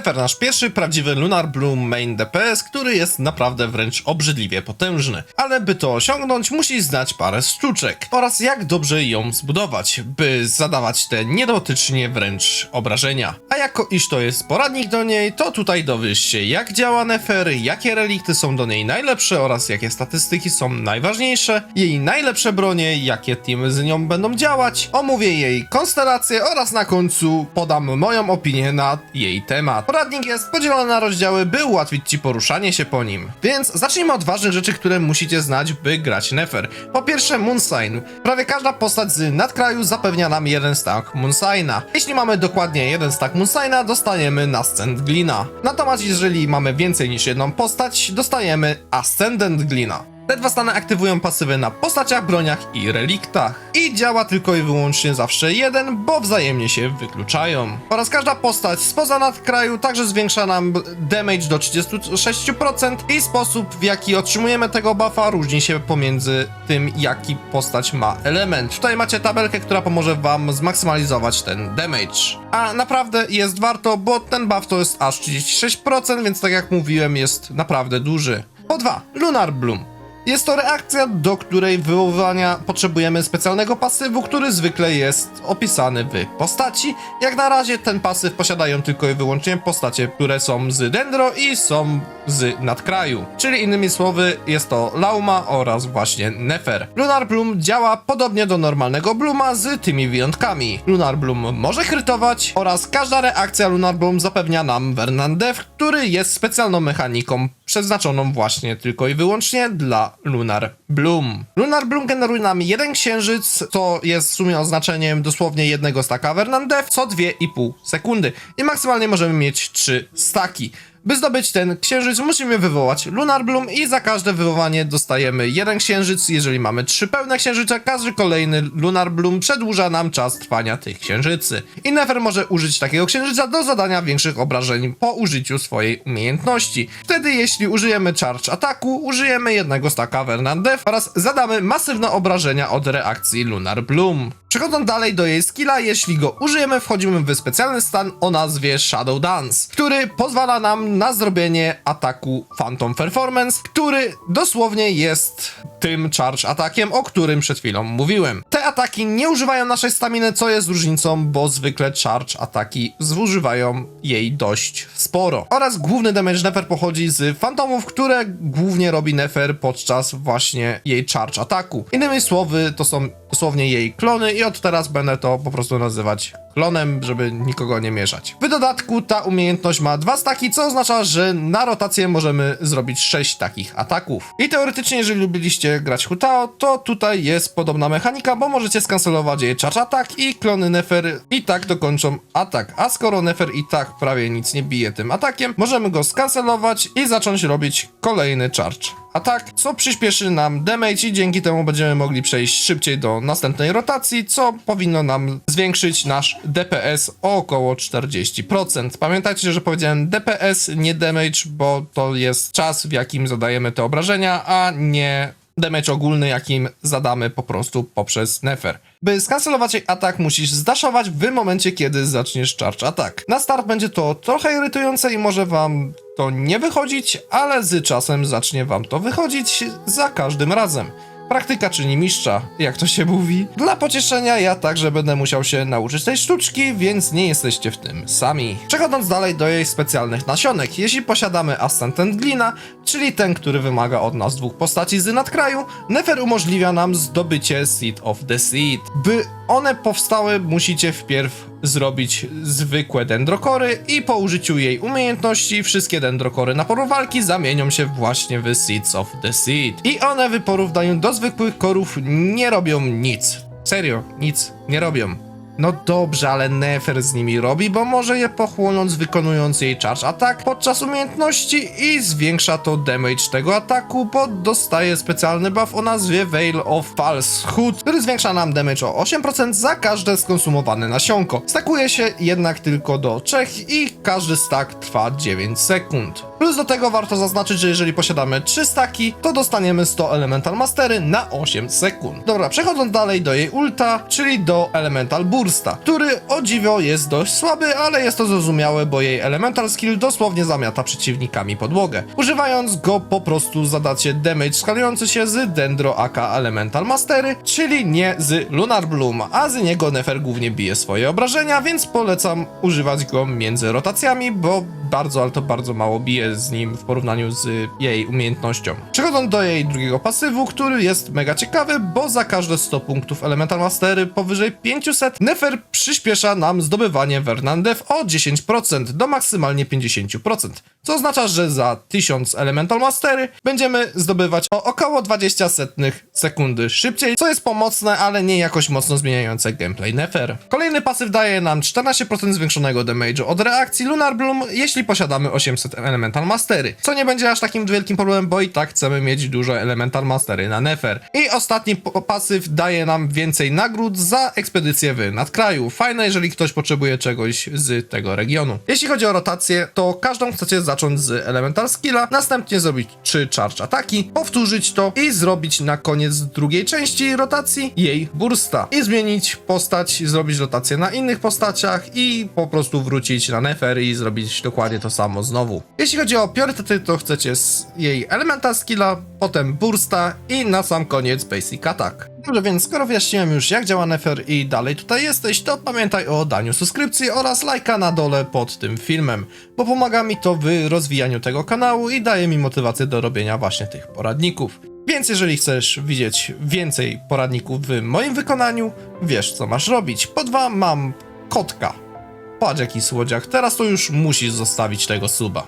Nefer, nasz pierwszy prawdziwy Lunar Bloom main DPS, który jest naprawdę wręcz obrzydliwie potężny. Ale by to osiągnąć, musisz znać parę sztuczek oraz jak dobrze ją zbudować, by zadawać te niedotycznie wręcz obrażenia. A jako iż to jest poradnik do niej, to tutaj dowiesz się jak działa Nefer, jakie relikty są do niej najlepsze oraz jakie statystyki są najważniejsze, jej najlepsze bronie, jakie teamy z nią będą działać, omówię jej konstelację oraz na końcu podam moją opinię na jej temat. Poradnik jest podzielony na rozdziały, by ułatwić ci poruszanie się po nim. Więc zacznijmy od ważnych rzeczy, które musicie znać, by grać Nefer. Po pierwsze Moonsign. Prawie każda postać z nadkraju zapewnia nam jeden stack Moonsigna. Jeśli mamy dokładnie jeden stack Moonsigna, dostajemy Nascent Glina. Natomiast jeżeli mamy więcej niż jedną postać, dostajemy Ascendant Glina. Te dwa stany aktywują pasywy na postaciach, broniach i reliktach. I działa tylko i wyłącznie zawsze jeden, bo wzajemnie się wykluczają. Oraz każda postać spoza nadkraju także zwiększa nam damage do 36% i sposób w jaki otrzymujemy tego buffa różni się pomiędzy tym jaki postać ma element. Tutaj macie tabelkę, która pomoże wam zmaksymalizować ten damage. A naprawdę jest warto, bo ten buff to jest aż 36%, więc tak jak mówiłem jest naprawdę duży. Po dwa, Lunar Bloom. Jest to reakcja, do której wywoływania potrzebujemy specjalnego pasywu, który zwykle jest opisany w postaci. Jak na razie ten pasyw posiadają tylko i wyłącznie postacie, które są z Dendro i są z nadkraju. Czyli innymi słowy jest to Lauma oraz właśnie Nefer. Lunar Bloom działa podobnie do normalnego Blooma z tymi wyjątkami. Lunar Bloom może krytować oraz każda reakcja Lunar Bloom zapewnia nam Vernandev, który jest specjalną mechaniką przeznaczoną właśnie tylko i wyłącznie dla Lunar Bloom. Lunar Bloom generuje nam jeden księżyc, co jest w sumie oznaczeniem dosłownie jednego staka Vernandev co 2,5 sekundy i maksymalnie możemy mieć 3 staki. By zdobyć ten księżyc musimy wywołać Lunar Bloom i za każde wywołanie dostajemy jeden księżyc. Jeżeli mamy trzy pełne księżyce, każdy kolejny Lunar Bloom przedłuża nam czas trwania tych księżycy. I Nefer może użyć takiego księżyca do zadania większych obrażeń po użyciu swojej umiejętności. Wtedy jeśli użyjemy charge ataku, użyjemy jednego staka Vernandev oraz zadamy masywne obrażenia od reakcji Lunar Bloom. Przechodząc dalej do jej skilla, jeśli go użyjemy, wchodzimy w specjalny stan o nazwie Shadow Dance, który pozwala nam na zrobienie ataku Phantom Performance, który dosłownie jest tym charge atakiem, o którym przed chwilą mówiłem. Te ataki nie używają naszej staminy, co jest różnicą, bo zwykle charge ataki zużywają jej dość sporo. Oraz główny damage Nefer pochodzi z fantomów, które głównie robi Nefer podczas właśnie jej charge ataku. Innymi słowy, to są dosłownie jej klony i od teraz będę to po prostu nazywać klonem, żeby nikogo nie mieszać. W dodatku ta umiejętność ma dwa staki, co oznacza, że na rotację możemy zrobić 6 takich ataków. I teoretycznie, jeżeli lubiliście grać Hutao, to tutaj jest podobna mechanika, bo możecie skancelować jej charge atak i klony Nefer i tak dokończą atak. A skoro Nefer i tak prawie nic nie bije tym atakiem, możemy go skancelować i zacząć robić kolejny charge atak, co przyspieszy nam damage i dzięki temu będziemy mogli przejść szybciej do następnej rotacji, co powinno nam zwiększyć nasz DPS o około 40%. Pamiętajcie, że powiedziałem DPS, nie damage, bo to jest czas, w jakim zadajemy te obrażenia, a nie damage ogólny, jakim zadamy po prostu poprzez Nefer. By skancelować jej atak, musisz zdaszować w momencie, kiedy zaczniesz charge atak. Na start będzie to trochę irytujące i może wam to nie wychodzić, ale z czasem zacznie wam to wychodzić za każdym razem. Praktyka czyni mistrza, jak to się mówi. Dla pocieszenia ja także będę musiał się nauczyć tej sztuczki, więc nie jesteście w tym sami. Przechodząc dalej do jej specjalnych nasionek, jeśli posiadamy Ascendant Glina, czyli ten, który wymaga od nas dwóch postaci z nadkraju, Nefer umożliwia nam zdobycie Seed of the Seed. By one powstały, musicie wpierw zrobić zwykłe dendrokory i po użyciu jej umiejętności wszystkie dendrokory na poru walki zamienią się właśnie w Seeds of the Seed. I one w porównaniu do zwykłych korów nie robią nic. Serio, nic nie robią. No dobrze, ale Nefer z nimi robi, bo może je pochłonąć wykonując jej charge atak podczas umiejętności i zwiększa to damage tego ataku, bo dostaje specjalny buff o nazwie Veil of Falsehood, który zwiększa nam damage o 8% za każde skonsumowane nasionko. Stakuje się jednak tylko do 3 i każdy stack trwa 9 sekund. Plus do tego warto zaznaczyć, że jeżeli posiadamy 3 staki, to dostaniemy 100 Elemental Mastery na 8 sekund. Dobra, przechodząc dalej do jej ulta, czyli do Elemental Burst. Który o dziwo jest dość słaby, ale jest to zrozumiałe, bo jej Elemental Skill dosłownie zamiata przeciwnikami podłogę. Używając go po prostu zadacie damage skalujący się z Dendro aka Elemental Mastery, czyli nie z Lunar Bloom, a z niego Nefer głównie bije swoje obrażenia, więc polecam używać go między rotacjami, bo bardzo, ale to bardzo mało bije z nim w porównaniu z jej umiejętnością. Przechodząc do jej drugiego pasywu, który jest mega ciekawy, bo za każde 100 punktów Elemental Mastery powyżej 500, Nefer przyspiesza nam zdobywanie Vernandev o 10% do maksymalnie 50%, co oznacza, że za 1000 Elemental Mastery będziemy zdobywać o około 20 setnych sekundy szybciej, co jest pomocne, ale nie jakoś mocno zmieniające gameplay Nefer. Kolejny pasyw daje nam 14% zwiększonego damage'u od reakcji Lunar Bloom, jeśli posiadamy 800 Elemental Mastery, co nie będzie aż takim wielkim problemem, bo i tak chcemy mieć dużo Elemental Mastery na Nefer. I ostatni pasyw daje nam więcej nagród za ekspedycję w nadkraju. Fajne, jeżeli ktoś potrzebuje czegoś z tego regionu. Jeśli chodzi o rotację, to każdą chcecie zacząć z Elemental Skilla, następnie zrobić 3 charge ataki, powtórzyć to i zrobić na koniec drugiej części rotacji jej bursta. I zmienić postać, zrobić rotację na innych postaciach i po prostu wrócić na Nefer i zrobić dokładnie to samo znowu. Jeśli chodzi o priorytety, to chcecie z jej Elemental Skilla, potem bursta i na sam koniec Basic Attack. Dobrze, więc skoro wyjaśniłem już jak działa Nefer i dalej tutaj jesteś, to pamiętaj o daniu subskrypcji oraz lajka na dole pod tym filmem, bo pomaga mi to w rozwijaniu tego kanału i daje mi motywację do robienia właśnie tych poradników. Więc jeżeli chcesz widzieć więcej poradników w moim wykonaniu, wiesz co masz robić. Po dwa mam kotka. Patrz jaki słodziak, teraz to już musisz zostawić tego suba.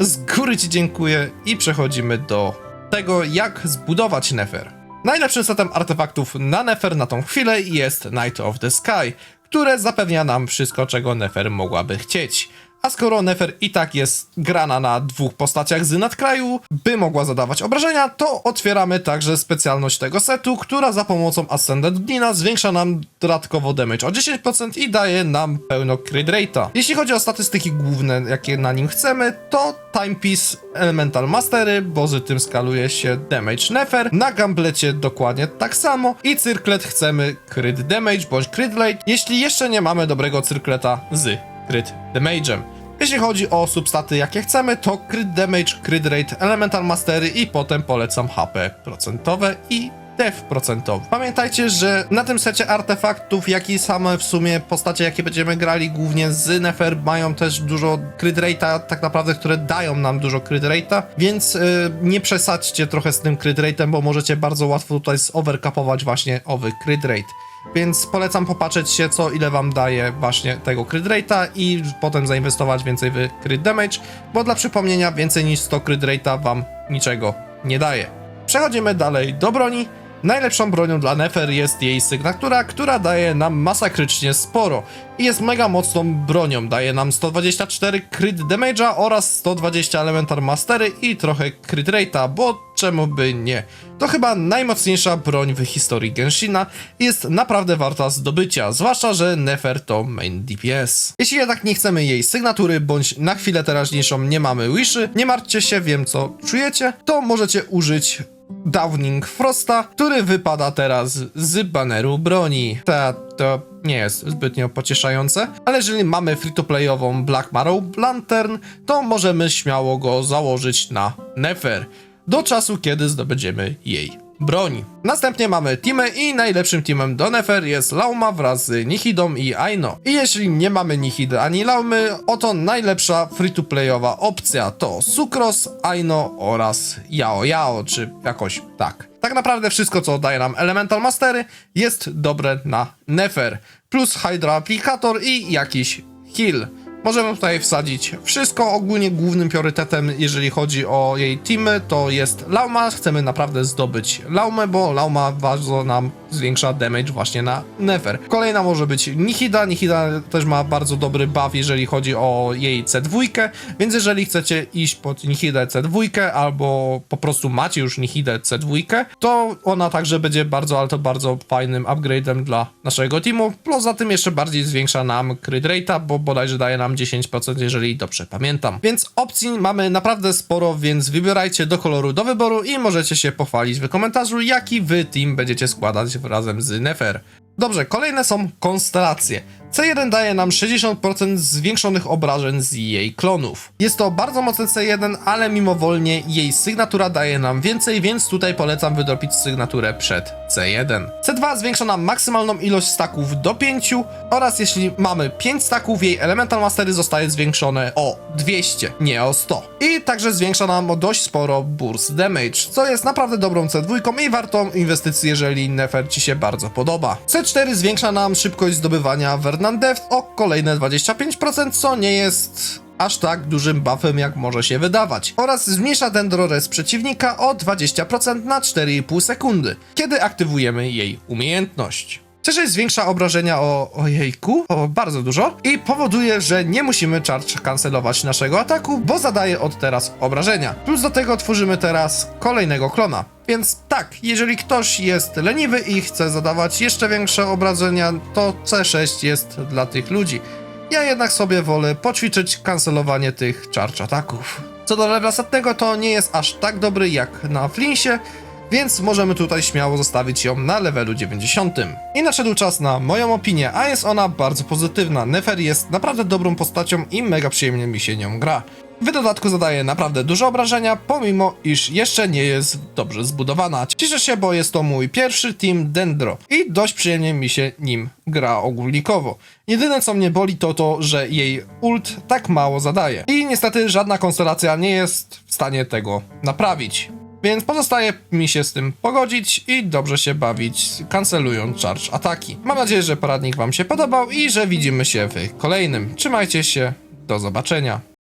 Z góry Ci dziękuję i przechodzimy do tego, jak zbudować Nefer. Najlepszym setem artefaktów na Nefer na tą chwilę jest Night of the Sky, które zapewnia nam wszystko, czego Nefer mogłaby chcieć. A skoro Nefer i tak jest grana na dwóch postaciach z nadkraju, by mogła zadawać obrażenia, to otwieramy także specjalność tego setu, która za pomocą Ascended Dina zwiększa nam dodatkowo damage o 10% i daje nam pełno crit rate'a. Jeśli chodzi o statystyki główne, jakie na nim chcemy, to Timepiece Elemental Mastery, bo z tym skaluje się damage Nefer, na Gamblecie dokładnie tak samo i Cyrklet chcemy crit damage bądź crit rate, jeśli jeszcze nie mamy dobrego Cyrkleta z crit damage'em. Jeśli chodzi o substaty jakie chcemy, to crit damage, crit rate, elemental mastery i potem polecam HP procentowe i def procentowy. Pamiętajcie, że na tym secie artefaktów, jak i same w sumie postacie, jakie będziemy grali głównie z Nefer, mają też dużo crit rate'a, tak naprawdę, które dają nam dużo crit rate'a, więc yy, nie przesadźcie trochę z tym crit rate'em, bo możecie bardzo łatwo tutaj zovercapować właśnie owy crit rate. Więc polecam popatrzeć się, co ile wam daje właśnie tego crit rate'a i potem zainwestować więcej w crit damage, bo dla przypomnienia więcej niż 100 crit rate'a wam niczego nie daje. Przechodzimy dalej do broni. Najlepszą bronią dla Nefer jest jej sygnatura, która daje nam masakrycznie sporo i jest mega mocną bronią. Daje nam 124 crit damage'a oraz 120 elementar mastery i trochę crit rate'a, bo czemu by nie? To chyba najmocniejsza broń w historii Genshina i jest naprawdę warta zdobycia, zwłaszcza, że Nefer to main DPS. Jeśli jednak nie chcemy jej sygnatury, bądź na chwilę teraźniejszą nie mamy wishy, nie martwcie się, wiem co czujecie, to możecie użyć Downing Frosta, który wypada teraz z baneru broni. Ta, to nie jest zbytnio pocieszające, ale jeżeli mamy free-to-playową Black Marrow Lantern, to możemy śmiało go założyć na Nefer do czasu, kiedy zdobędziemy jej broń. Następnie mamy teamy i najlepszym teamem do Nefer jest Lauma wraz z Nihidą i Aino. I jeśli nie mamy Nihidy ani Laumy, oto najlepsza free-to-playowa opcja to Sucros, Aino oraz Yao Yao, czy jakoś tak. Tak naprawdę wszystko, co daje nam Elemental Mastery jest dobre na Nefer, plus Hydra Aplikator i jakiś heal. Możemy tutaj wsadzić wszystko. Ogólnie głównym priorytetem, jeżeli chodzi o jej teamy, to jest Lauma. Chcemy naprawdę zdobyć Laumę, bo Lauma bardzo nam zwiększa damage właśnie na Nefer. Kolejna może być Nihida. Nihida też ma bardzo dobry buff, jeżeli chodzi o jej C2, więc jeżeli chcecie iść pod Nihidę C2 albo po prostu macie już Nihidę C2, to ona także będzie bardzo, ale to bardzo fajnym upgrade'em dla naszego teamu. Poza tym jeszcze bardziej zwiększa nam crit rate'a, bo bodajże daje nam 10%, jeżeli dobrze pamiętam. Więc opcji mamy naprawdę sporo, więc wybierajcie do koloru do wyboru i możecie się pochwalić w komentarzu, jaki wy team będziecie składać razem z Nefer. Dobrze, kolejne są konstelacje. C1 daje nam 60% zwiększonych obrażeń z jej klonów. Jest to bardzo mocny C1, ale mimowolnie jej sygnatura daje nam więcej, więc tutaj polecam wydropić sygnaturę przed C1. C2 zwiększa nam maksymalną ilość staków do 5 oraz jeśli mamy 5 staków, jej Elemental Mastery zostaje zwiększone o 200, nie o 100. I także zwiększa nam o dość sporo Burst Damage, co jest naprawdę dobrą C2 i wartą inwestycji, jeżeli Nefer Ci się bardzo podoba. C4 zwiększa nam szybkość zdobywania Deft o kolejne 25%, co nie jest aż tak dużym buffem, jak może się wydawać. Oraz zmniejsza dendrores przeciwnika o 20% na 4,5 sekundy, kiedy aktywujemy jej umiejętność. Szerzej zwiększa obrażenia o ojejku, o bardzo dużo i powoduje, że nie musimy charge kancelować naszego ataku, bo zadaje od teraz obrażenia. Plus do tego tworzymy teraz kolejnego klona. Więc tak, jeżeli ktoś jest leniwy i chce zadawać jeszcze większe obrażenia, to C6 jest dla tych ludzi. Ja jednak sobie wolę poćwiczyć kancelowanie tych charge ataków. Co do setnego, to nie jest aż tak dobry jak na Flinsie, więc możemy tutaj śmiało zostawić ją na levelu 90. I nadszedł czas na moją opinię, a jest ona bardzo pozytywna. Nefer jest naprawdę dobrą postacią i mega przyjemnie mi się nią gra. W dodatku zadaje naprawdę dużo obrażenia, pomimo iż jeszcze nie jest dobrze zbudowana. Cieszę się, bo jest to mój pierwszy team Dendro i dość przyjemnie mi się nim gra ogólnikowo. Jedyne co mnie boli to to, że jej ult tak mało zadaje. I niestety żadna konstelacja nie jest w stanie tego naprawić. Więc pozostaje mi się z tym pogodzić i dobrze się bawić, kancelując charge ataki. Mam nadzieję, że poradnik Wam się podobał i że widzimy się w kolejnym. Trzymajcie się, do zobaczenia.